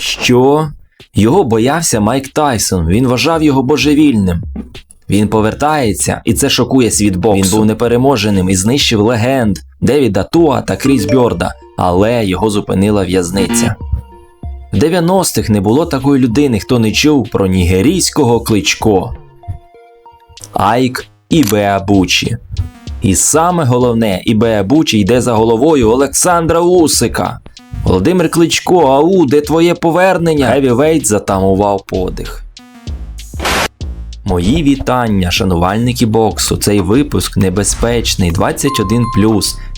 Що? Його боявся Майк Тайсон. Він вважав його божевільним. Він повертається, і це шокує світ боксу. Він був непереможеним і знищив легенд Девіда Туа та Кріс Бьорда, але його зупинила в'язниця. В 90-х не було такої людини, хто не чув про нігерійського кличко. Айк і Беабучі. І саме головне, і Беабучі йде за головою Олександра Усика. Володимир Кличко, ау, де твоє повернення? Гевівейт затамував подих. Мої вітання, шанувальники боксу. Цей випуск небезпечний, 21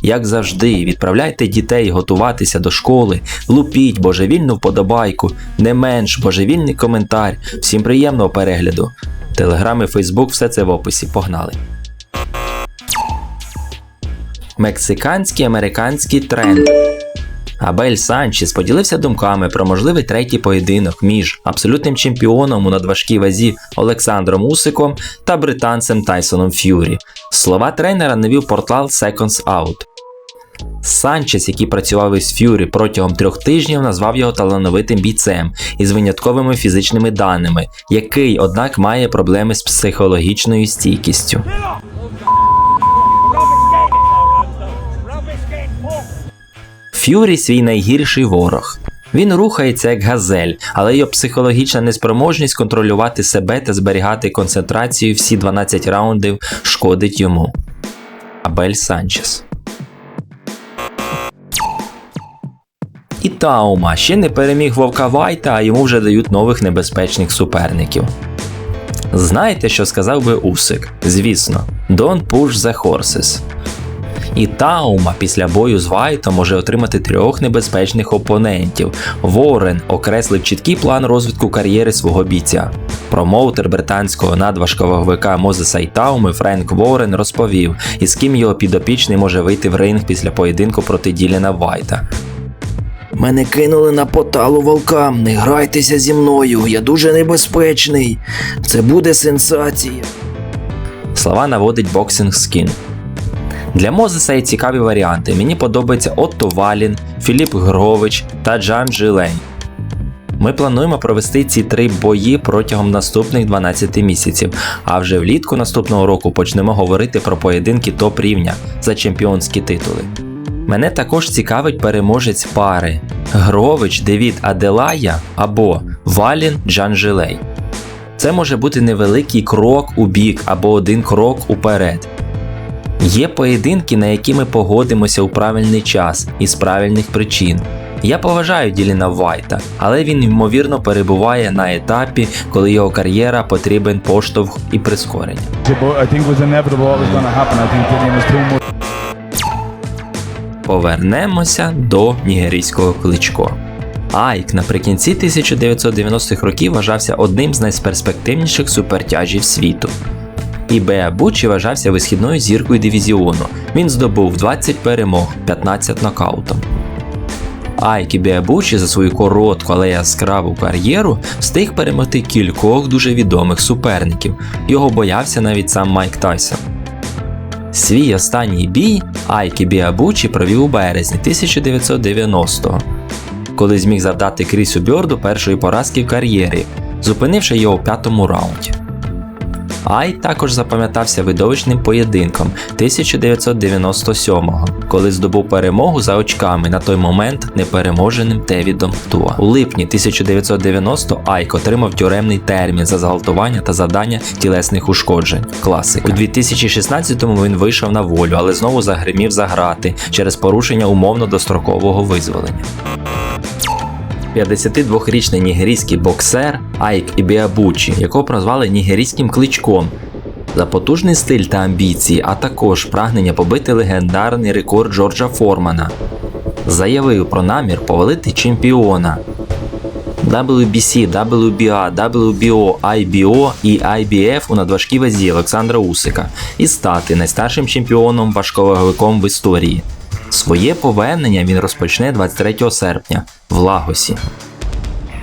Як завжди, відправляйте дітей готуватися до школи, лупіть божевільну вподобайку, не менш божевільний коментар. Всім приємного перегляду. Телеграм і Фейсбук, все це в описі. Погнали. Мексиканський американський тренд. Абель Санчес поділився думками про можливий третій поєдинок між абсолютним чемпіоном у надважкій вазі Олександром Усиком та британцем Тайсоном Ф'юрі. Слова тренера навів портал Seconds Out. Санчес, який працював із Ф'юрі протягом трьох тижнів, назвав його талановитим бійцем із винятковими фізичними даними, який, однак, має проблеми з психологічною стійкістю. Ф'юрі свій найгірший ворог. Він рухається як газель, але його психологічна неспроможність контролювати себе та зберігати концентрацію всі 12 раундів шкодить йому. Абель Санчес. І Таума ще не переміг Вовка Вайта, а йому вже дають нових небезпечних суперників. Знаєте, що сказав би Усик? Звісно, don't push the horses. І Таума після бою з Вайтом може отримати трьох небезпечних опонентів. Ворен окреслив чіткий план розвитку кар'єри свого бійця. Промоутер британського надважковаговика Мозеса і Тауми Френк Ворен розповів, із ким його підопічний може вийти в ринг після поєдинку проти Діліна Вайта. Мене кинули на поталу волкам. Не грайтеся зі мною, я дуже небезпечний. Це буде сенсація. Слова наводить боксинг скін. Для Мозеса є цікаві варіанти. Мені подобається Отто Валін, Філіп Грович та Джан Джилей. Ми плануємо провести ці три бої протягом наступних 12 місяців, а вже влітку наступного року почнемо говорити про поєдинки топ рівня за чемпіонські титули. Мене також цікавить переможець пари Грович Девід Аделая або Валін Джан Жилей. Це може бути невеликий крок у бік або один крок уперед. Є поєдинки, на які ми погодимося у правильний час і з правильних причин. Я поважаю Діліна Вайта, але він ймовірно перебуває на етапі, коли його кар'єра потрібен поштовх і прискорення. Повернемося до нігерійського кличко. Айк наприкінці 1990-х років вважався одним з найперспективніших супертяжів світу. І Беа Бучі вважався висхідною зіркою дивізіону. Він здобув 20 перемог, 15 нокаутом. Айк і Біабучі за свою коротку, але яскраву кар'єру встиг перемогти кількох дуже відомих суперників. Його боявся навіть сам Майк Тайсон. Свій останній бій Айкі Біабучі провів у березні 1990-го, коли зміг завдати Крісу Бьорду першої поразки в кар'єрі, зупинивши його у п'ятому раунді. Ай також запам'ятався видовищним поєдинком 1997-го, коли здобув перемогу за очками на той момент непереможеним Тевідом Туа. У липні 1990 Айк отримав тюремний термін за зґвалтування та завдання тілесних ушкоджень. Класика. У 2016-му він вийшов на волю, але знову загримів за грати через порушення умовно дострокового визволення. 52-річний нігерійський боксер Айк Ібіабучі, якого прозвали нігерійським кличком. За потужний стиль та амбіції, а також прагнення побити легендарний рекорд Джорджа Формана, заявив про намір повалити чемпіона WBC, WBA, WBO, IBO і IBF у надважкій вазі Олександра Усика і стати найстаршим чемпіоном важковаговиком в історії. Своє повернення він розпочне 23 серпня в Лагосі.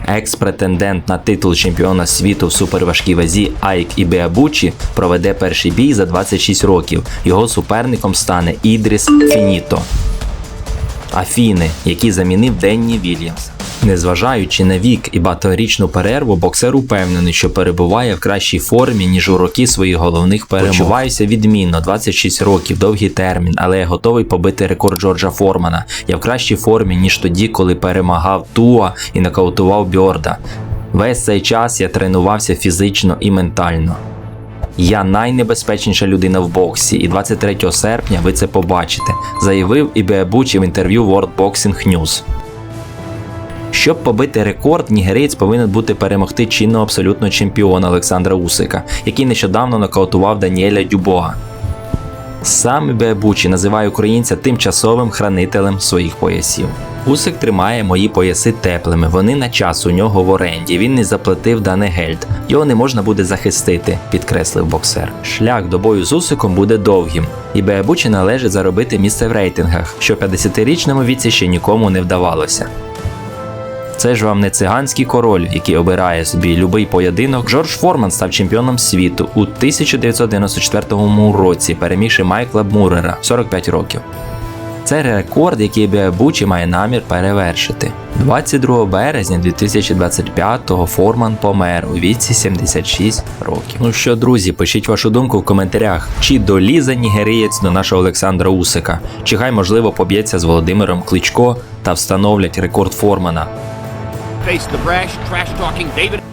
Екс-претендент на титул чемпіона світу в суперважкій вазі Айк Ібеабучі проведе перший бій за 26 років. Його суперником стане Ідріс Фініто. Афіни, який замінив Денні Вільямс. Незважаючи на вік і багаторічну перерву, боксер упевнений, що перебуває в кращій формі, ніж у роки своїх головних перемог. Почуваюся відмінно, 26 років, довгий термін, але я готовий побити рекорд Джорджа Формана. Я в кращій формі, ніж тоді, коли перемагав Туа і нокаутував Бьорда. Весь цей час я тренувався фізично і ментально. Я найнебезпечніша людина в боксі, і 23 серпня ви це побачите, заявив і Беабучі в інтерв'ю World Boxing News. Щоб побити рекорд, нігерієць повинен бути перемогти чинного абсолютного чемпіона Олександра Усика, який нещодавно нокаутував Даніеля Дюбоа. Сам Беабучі називає українця тимчасовим хранителем своїх поясів. Усик тримає мої пояси теплими, вони на час у нього в оренді. Він не заплатив дане гельд. Його не можна буде захистити, підкреслив боксер. Шлях до бою з Усиком буде довгим, і Беабучі належить заробити місце в рейтингах, що 50-річному віці ще нікому не вдавалося. Це ж вам не циганський король, який обирає собі любий поєдинок. Джордж Форман став чемпіоном світу у 1994 році, перемігши Майкла Мурера 45 років. Це рекорд, який Беабучі має намір перевершити. 22 березня 2025-го Форман помер у віці 76 років. Ну що, друзі, пишіть вашу думку в коментарях, чи долізе нігерієць до нашого Олександра Усика, чи хай можливо поб'ється з Володимиром Кличко та встановлять рекорд Формана. Face the brash, trash talking David